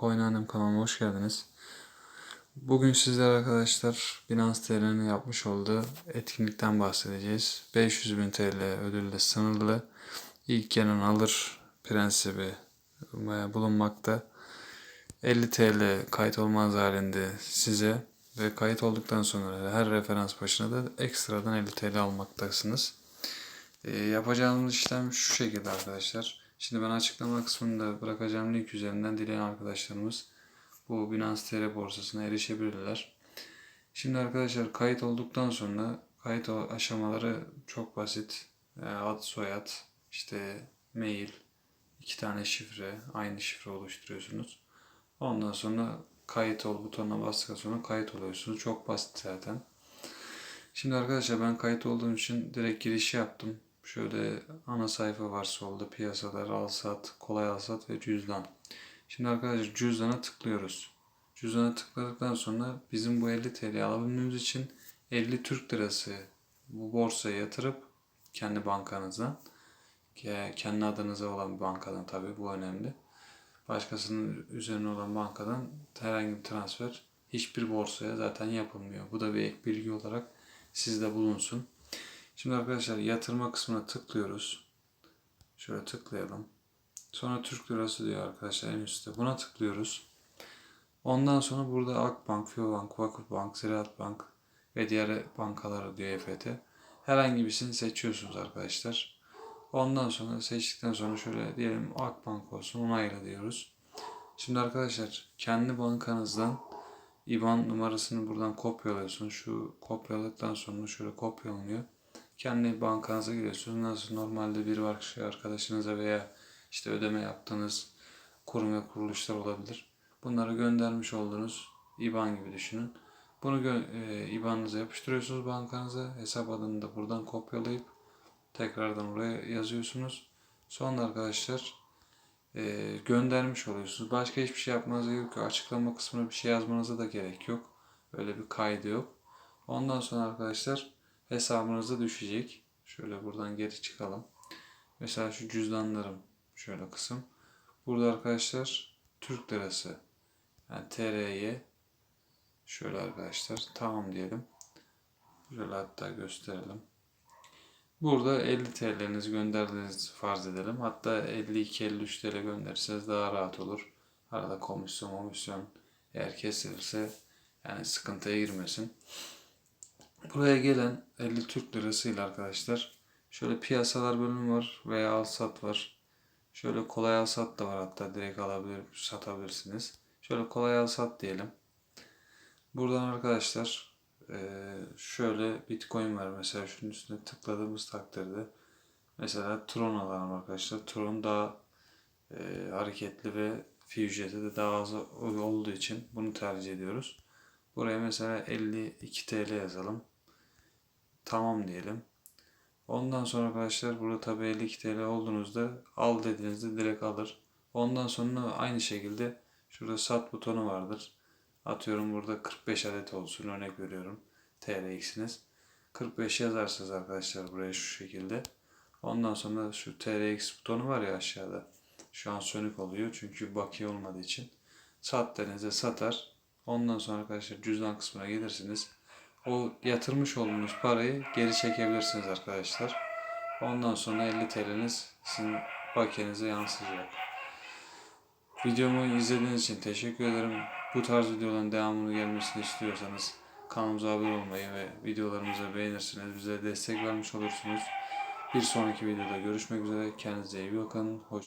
Coinannem kanalıma hoş geldiniz. Bugün sizler arkadaşlar Binance TL'nin yapmış olduğu etkinlikten bahsedeceğiz. 500 bin TL ödülle sınırlı ilk gelen alır prensibi bulunmakta. 50 TL kayıt olmaz halinde size ve kayıt olduktan sonra her referans başına da ekstradan 50 TL almaktasınız. E, yapacağımız işlem şu şekilde arkadaşlar. Şimdi ben açıklama kısmında bırakacağım link üzerinden dileyen arkadaşlarımız bu Binance TR borsasına erişebilirler. Şimdi arkadaşlar kayıt olduktan sonra kayıt aşamaları çok basit. E, ad, soyad, işte mail, iki tane şifre, aynı şifre oluşturuyorsunuz. Ondan sonra kayıt ol butonuna bastıktan sonra kayıt oluyorsunuz. Çok basit zaten. Şimdi arkadaşlar ben kayıt olduğum için direkt giriş yaptım. Şöyle ana sayfa var solda piyasalar, al sat, kolay al sat ve cüzdan. Şimdi arkadaşlar cüzdana tıklıyoruz. Cüzdana tıkladıktan sonra bizim bu 50 TL alabilmemiz için 50 Türk lirası bu borsaya yatırıp kendi bankanızdan kendi adınıza olan bir bankadan tabii bu önemli. Başkasının üzerine olan bankadan herhangi bir transfer hiçbir borsaya zaten yapılmıyor. Bu da bir ek bilgi olarak sizde bulunsun. Şimdi arkadaşlar yatırma kısmına tıklıyoruz. Şöyle tıklayalım. Sonra Türk Lirası diyor arkadaşlar en üstte. Buna tıklıyoruz. Ondan sonra burada Akbank, Fiyobank, Vakıfbank, Ziraat Bank ve diğer bankalar diyor EFT. Herhangi birisini seçiyorsunuz arkadaşlar. Ondan sonra seçtikten sonra şöyle diyelim Akbank olsun onayla diyoruz. Şimdi arkadaşlar kendi bankanızdan IBAN numarasını buradan kopyalıyorsunuz. Şu kopyaladıktan sonra şöyle kopyalanıyor kendi bankanıza giriyorsunuz. Nasıl normalde bir arkadaşınıza veya işte ödeme yaptığınız kurum ve kuruluşlar olabilir. Bunları göndermiş olduğunuz IBAN gibi düşünün. Bunu e, IBAN'ınıza yapıştırıyorsunuz bankanıza. Hesap adını da buradan kopyalayıp tekrardan oraya yazıyorsunuz. Sonra arkadaşlar e, göndermiş oluyorsunuz. Başka hiçbir şey yapmanıza gerek yok. Açıklama kısmına bir şey yazmanıza da gerek yok. Öyle bir kaydı yok. Ondan sonra arkadaşlar hesabınıza düşecek. Şöyle buradan geri çıkalım. Mesela şu cüzdanlarım şöyle kısım. Burada arkadaşlar Türk lirası yani TR'ye şöyle arkadaşlar tamam diyelim. Şöyle hatta gösterelim. Burada 50 TL'niz gönderdiğinizi farz edelim. Hatta 52-53 TL gönderirseniz daha rahat olur. Arada komisyon komisyon eğer kesilirse yani sıkıntıya girmesin. Buraya gelen 50 Türk lirasıyla arkadaşlar şöyle piyasalar bölümü var veya al sat var. Şöyle kolay al sat da var hatta direkt alabilir satabilirsiniz. Şöyle kolay al sat diyelim. Buradan arkadaşlar şöyle bitcoin var mesela şunun üstüne tıkladığımız takdirde mesela Tron alalım arkadaşlar. Tron daha e, hareketli ve fi ücreti de daha az olduğu için bunu tercih ediyoruz. Buraya mesela 52 TL yazalım. Tamam diyelim. Ondan sonra arkadaşlar burada tabi 52 TL olduğunuzda al dediğinizde direkt alır. Ondan sonra aynı şekilde şurada sat butonu vardır. Atıyorum burada 45 adet olsun örnek veriyorum. TRX'iniz. 45 yazarsınız arkadaşlar buraya şu şekilde. Ondan sonra şu TRX butonu var ya aşağıda. Şu an sönük oluyor çünkü bakiye olmadığı için. Sat denizde satar. Ondan sonra arkadaşlar cüzdan kısmına gelirsiniz o yatırmış olduğunuz parayı geri çekebilirsiniz arkadaşlar. Ondan sonra 50 TL'niz sizin bakiyenize yansıyacak. Videomu izlediğiniz için teşekkür ederim. Bu tarz videoların devamını gelmesini istiyorsanız kanalımıza abone olmayı ve videolarımızı beğenirsiniz. Bize destek vermiş olursunuz. Bir sonraki videoda görüşmek üzere. Kendinize iyi bakın. Hoş